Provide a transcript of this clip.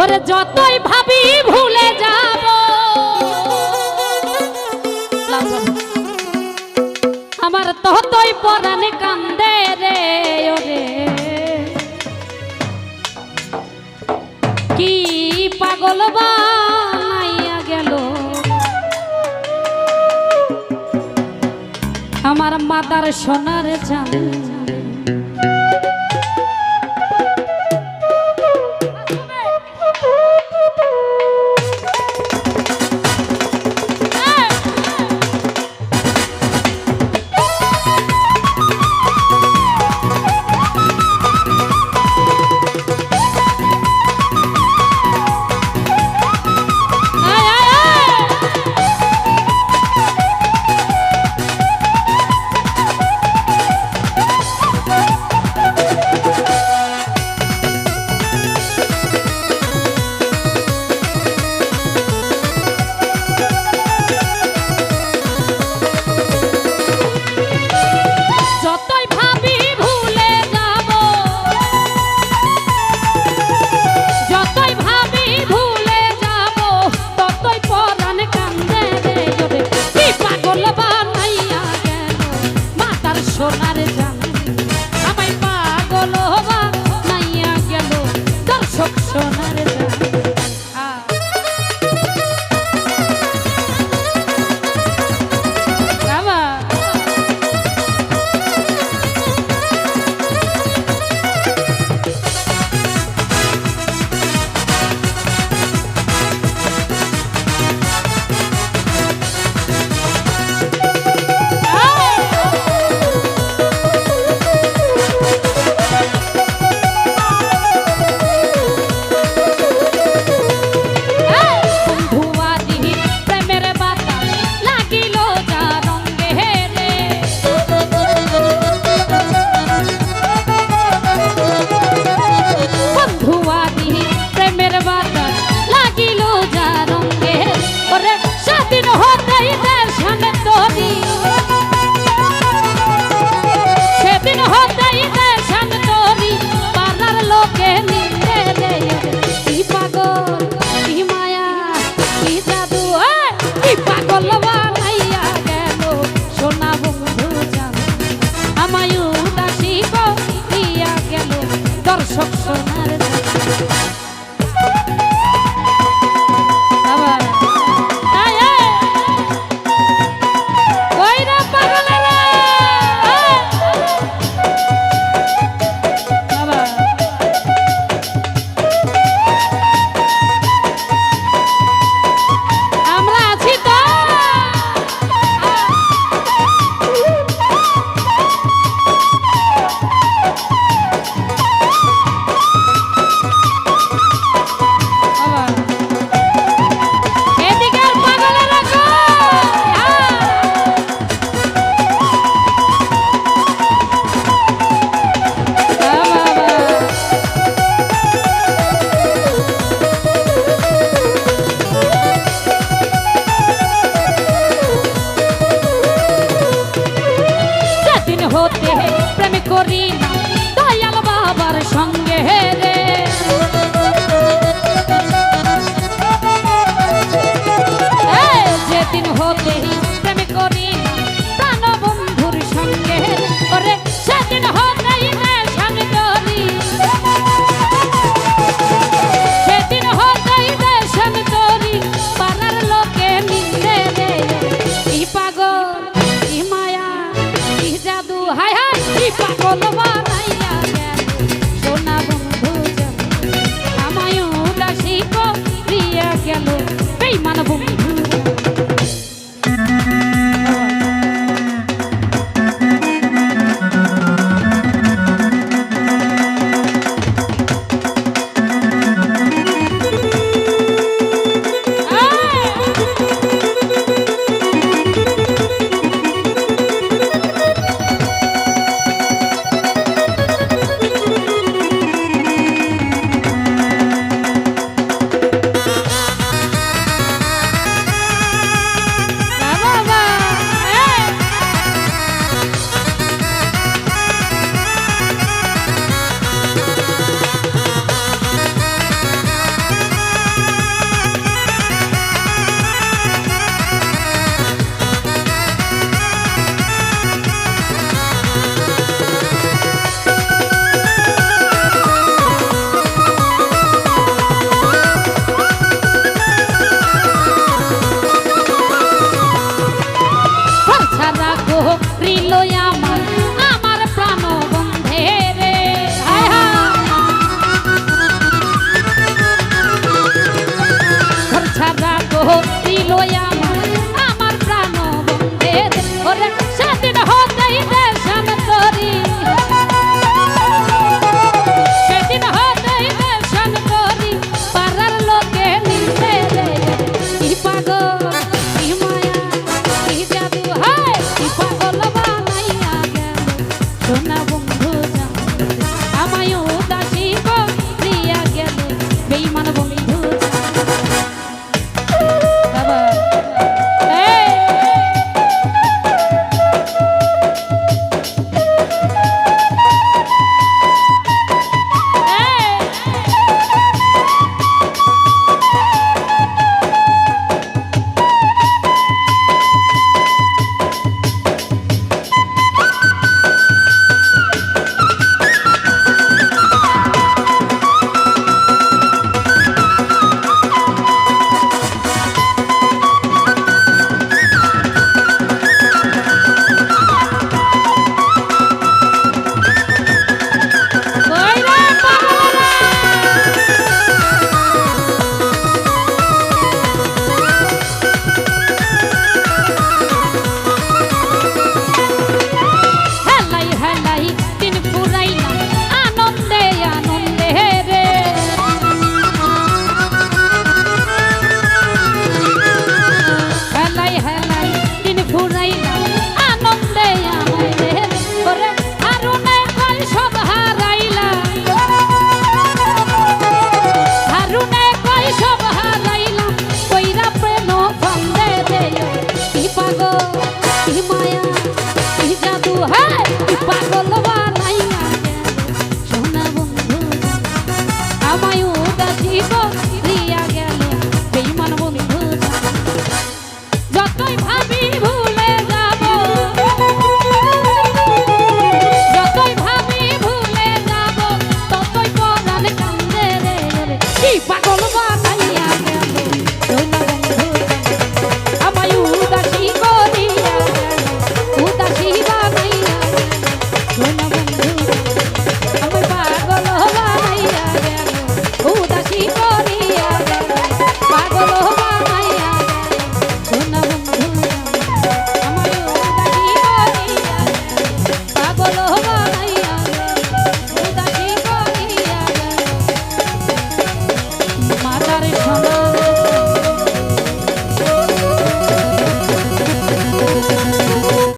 ওরে যতই ভাবি ভুলে যাব। আমার ততই পরাণে কান্দে রে, ওরে। কি পাগল বানাইয়া গেল। আমার মাতার সোনার চাঁদ। দেহে প্রেম করি না দয়াল বাবার সঙ্গে রে। Ei, mano. Yeah.